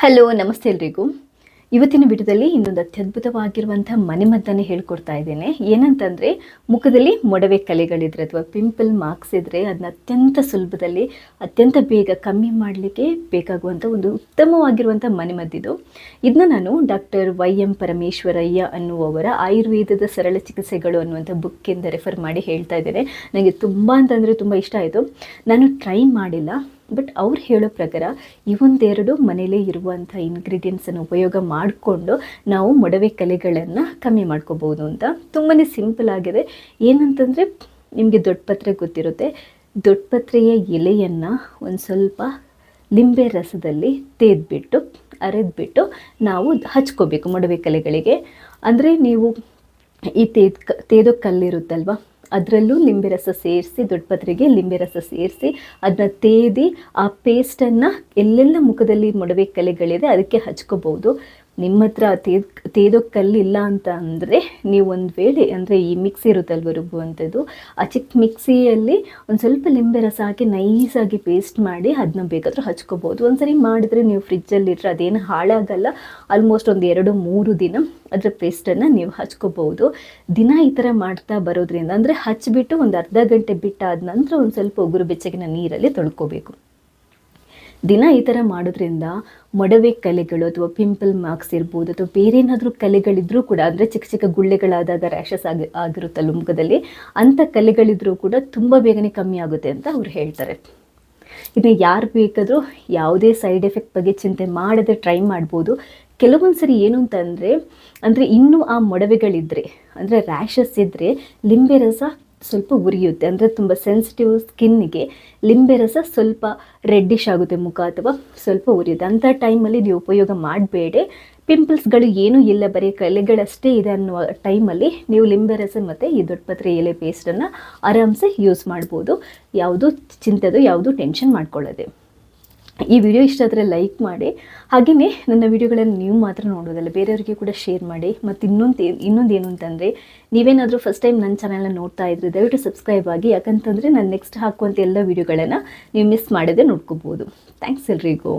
Hello ನಮಸ್ತೆ ಎಲ್ರಿಗೂ. ಇವತ್ತಿನ ವಿಡಿಯೋದಲ್ಲಿ ಇನ್ನೊಂದು ಅತ್ಯದ್ಭುತವಾಗಿರುವಂಥ ಮನೆಮದ್ದನ್ನು ಹೇಳ್ಕೊಡ್ತಾ ಇದ್ದೇನೆ. ಏನಂತಂದರೆ, ಮುಖದಲ್ಲಿ ಮೊಡವೆ ಕಲೆಗಳಿದ್ರೆ ಅಥವಾ ಪಿಂಪಲ್ ಮಾರ್ಕ್ಸ್ ಇದ್ದರೆ ಅದನ್ನ ಅತ್ಯಂತ ಸುಲಭದಲ್ಲಿ ಅತ್ಯಂತ ಬೇಗ ಕಮ್ಮಿ ಮಾಡಲಿಕ್ಕೆ ಬೇಕಾಗುವಂಥ ಒಂದು ಉತ್ತಮವಾಗಿರುವಂಥ ಮನೆಮದ್ದಿದು ಇದನ್ನ ನಾನು ಡಾಕ್ಟರ್ ವೈ ಎಂ ಪರಮೇಶ್ವರಯ್ಯ ಅನ್ನುವವರ ಆಯುರ್ವೇದದ ಸರಳ ಚಿಕಿತ್ಸೆಗಳು ಅನ್ನುವಂಥ ಬುಕ್ಕಿಂದ ರೆಫರ್ ಮಾಡಿ ಹೇಳ್ತಾ ಇದ್ದೇನೆ. ನನಗೆ ತುಂಬ ಅಂತಂದರೆ ತುಂಬ ಇಷ್ಟ ಆಯಿತು. ನಾನು ಟ್ರೈ ಮಾಡಿಲ್ಲ. ಬಟ್ ಅವ್ರು ಹೇಳೋ ಪ್ರಕಾರ ಈ ಒಂದೆರಡು ಮನೇಲೇ ಇರುವಂಥ ಇನ್ಗ್ರೀಡಿಯೆಂಟ್ಸನ್ನು ಉಪಯೋಗ ಮಾಡಿಕೊಂಡು ನಾವು ಮೊಡವೆ ಕಲೆಗಳನ್ನು ಕಮ್ಮಿ ಮಾಡ್ಕೋಬೋದು ಅಂತ ತುಂಬಾ ಸಿಂಪಲ್ ಆಗಿದೆ. ಏನಂತಂದರೆ, ನಿಮಗೆ ದೊಡ್ಡಪತ್ರೆ ಗೊತ್ತಿರುತ್ತೆ. ದೊಡ್ಡಪತ್ರೆಯ ಎಲೆಯನ್ನು ಒಂದು ಸ್ವಲ್ಪ ಲಿಂಬೆ ರಸದಲ್ಲಿ ತೇದ್ಬಿಟ್ಟು, ಅರೆದ್ಬಿಟ್ಟು ನಾವು ಹಚ್ಕೋಬೇಕು ಮೊಡವೆ ಕಲೆಗಳಿಗೆ. ಅಂದರೆ ನೀವು ಈ ತೇದ್ ತೇದೋ ಕಲ್ಲಿರುತ್ತಲ್ವ ಅದರಲ್ಲೂ ಲಿಂಬೆ ರಸ ಸೇರಿಸಿ ದೊಡ್ಡಪತ್ರೆಗೆ ಲಿಂಬೆ ರಸ ಸೇರಿಸಿ ಅದನ್ನ ತೇದಿ ಆ ಪೇಸ್ಟನ್ನು ಎಲ್ಲೆಲ್ಲ ಮುಖದಲ್ಲಿ ಮೊಡವೆ ಕಲೆಗಳಿದೆ, ಅದಕ್ಕೆ ಹಚ್ಕೋಬೋದು. ನಿಮ್ಮ ಹತ್ರ ತೇದ್ ತೇದೋ ಕಲ್ಲಿಲ್ಲ ಅಂತ ಅಂದರೆ ನೀವು ಒಂದು ವೇಳೆ ಅಂದರೆ ಈ ಮಿಕ್ಸಿ ಇರುತ್ತಲ್ವ ರುಬ್ಬುವಂಥದ್ದು ಆ ಚಿಕ್ಕ ಮಿಕ್ಸಿಯಲ್ಲಿ ಒಂದು ಸ್ವಲ್ಪ ಲಿಂಬೆ ರಸ ಹಾಕಿ ನೈಸಾಗಿ ಪೇಸ್ಟ್ ಮಾಡಿ ಅದನ್ನ ಬೇಕಾದರೂ ಹಚ್ಕೋಬೋದು. ಒಂದ್ಸರಿ ಮಾಡಿದ್ರೆ ನೀವು ಫ್ರಿಜ್ಜಲ್ಲಿಟ್ಟರೆ ಅದೇನು ಹಾಳಾಗಲ್ಲ. ಆಲ್ಮೋಸ್ಟ್ ಒಂದು ಎರಡು, ಮೂರು ದಿನ ಅದರ ಪೇಸ್ಟನ್ನು ನೀವು ಹಚ್ಕೋಬೋದು. ದಿನ ಈ ಥರ ಮಾಡ್ತಾ ಬರೋದ್ರಿಂದ ಅಂದರೆ ಹಚ್ಚಿಬಿಟ್ಟು ಒಂದು ಅರ್ಧ ಗಂಟೆ ಬಿಟ್ಟಾದ ನಂತರ ಒಂದು ಸ್ವಲ್ಪ ಉಗುರು ಬೆಚ್ಚಗಿನ ನೀರಲ್ಲಿ ತೊಳ್ಕೊಬೇಕು. ದಿನ ಈ ಥರ ಮಾಡೋದ್ರಿಂದ ಮೊಡವೆ ಕಲೆಗಳು ಅಥವಾ ಪಿಂಪಲ್ ಮಾರ್ಕ್ಸ್ ಇರ್ಬೋದು ಅಥವಾ ಬೇರೆ ಏನಾದರೂ ಕಲೆಗಳಿದ್ರೂ ಕೂಡ ಅಂದರೆ ಚಿಕ್ಕ ಚಿಕ್ಕ ಗುಳ್ಳೆಗಳಾದಾಗ ರ್ಯಾಷಸ್ ಆಗಿ ಆಗಿರುತ್ತಲ್ಲ ಮುಖದಲ್ಲಿ ಅಂಥ ಕಲೆಗಳಿದ್ರೂ ಕೂಡ ತುಂಬ ಬೇಗನೆ ಕಮ್ಮಿ ಆಗುತ್ತೆ ಅಂತ ಅವ್ರು ಹೇಳ್ತಾರೆ. ಇನ್ನು ಯಾರು ಬೇಕಾದರೂ ಯಾವುದೇ ಸೈಡ್ ಎಫೆಕ್ಟ್ ಬಗ್ಗೆ ಚಿಂತೆ ಮಾಡದೆ ಟ್ರೈ ಮಾಡ್ಬೋದು. ಕೆಲವೊಂದು ಸರಿ ಏನು ಅಂತಂದರೆ ಅಂದರೆ ಇನ್ನೂ ಆ ಮೊಡವೆಗಳಿದ್ದರೆ ಅಂದರೆ ರ್ಯಾಷಸ್ ಇದ್ದರೆ ಲಿಂಬೆ ರಸ ಸ್ವಲ್ಪ ಉರಿಯುತ್ತೆ. ಅಂದರೆ ತುಂಬ ಸೆನ್ಸಿಟಿವ್ ಸ್ಕಿನ್ನಿಗೆ ಲಿಂಬೆ ರಸ ಸ್ವಲ್ಪ ರೆಡ್ಡಿಶ್ ಆಗುತ್ತೆ ಮುಖ ಅಥವಾ ಸ್ವಲ್ಪ ಉರಿಯುತ್ತೆ. ಅಂಥ ಟೈಮಲ್ಲಿ ನೀವು ಉಪಯೋಗ ಮಾಡಬೇಡಿ. ಪಿಂಪಲ್ಸ್ಗಳು ಏನೂ ಇಲ್ಲ, ಬರೀ ಕಲೆಗಳಷ್ಟೇ ಇದೆ ಅನ್ನುವ ಟೈಮಲ್ಲಿ ನೀವು ಲಿಂಬೆ ರಸ ಮತ್ತು ಈ ದೊಡ್ಡಪತ್ರೆ ಎಲೆ ಪೇಸ್ಟನ್ನು ಆರಾಮ್ಸೆ ಯೂಸ್ ಮಾಡ್ಬೋದು. ಯಾವುದೂ ಚಿಂತೆದು, ಯಾವುದೂ ಟೆನ್ಷನ್ ಮಾಡ್ಕೊಳ್ಳೋದೆ. ಈ ವಿಡಿಯೋ ಇಷ್ಟ ಆದರೆ ಲೈಕ್ ಮಾಡಿ. ಹಾಗೆಯೇ ನನ್ನ ವಿಡಿಯೋಗಳನ್ನು ನೀವು ಮಾತ್ರ ನೋಡೋದಲ್ಲ, ಬೇರೆಯವರಿಗೆ ಕೂಡ ಶೇರ್ ಮಾಡಿ. ಮತ್ತು ಇನ್ನೊಂದು ಇನ್ನೊಂದು ಏನು ಅಂತಂದರೆ, ನೀವೇನಾದರೂ ಫಸ್ಟ್ ಟೈಮ್ ನನ್ನ ಚಾನಲ್ನ ನೋಡ್ತಾ ಇದ್ರೆ ದಯವಿಟ್ಟು ಸಬ್ಸ್ಕ್ರೈಬ್ ಆಗಿ. ಯಾಕಂತಂದರೆ ನಾನು ನೆಕ್ಸ್ಟ್ ಹಾಕುವಂಥ ಎಲ್ಲ ವಿಡಿಯೋಗಳನ್ನು ನೀವು ಮಿಸ್ ಮಾಡದೆ ನೋಡ್ಕೋಬೋದು. ಥ್ಯಾಂಕ್ಸ್ ಎಲ್ರಿಗೂ.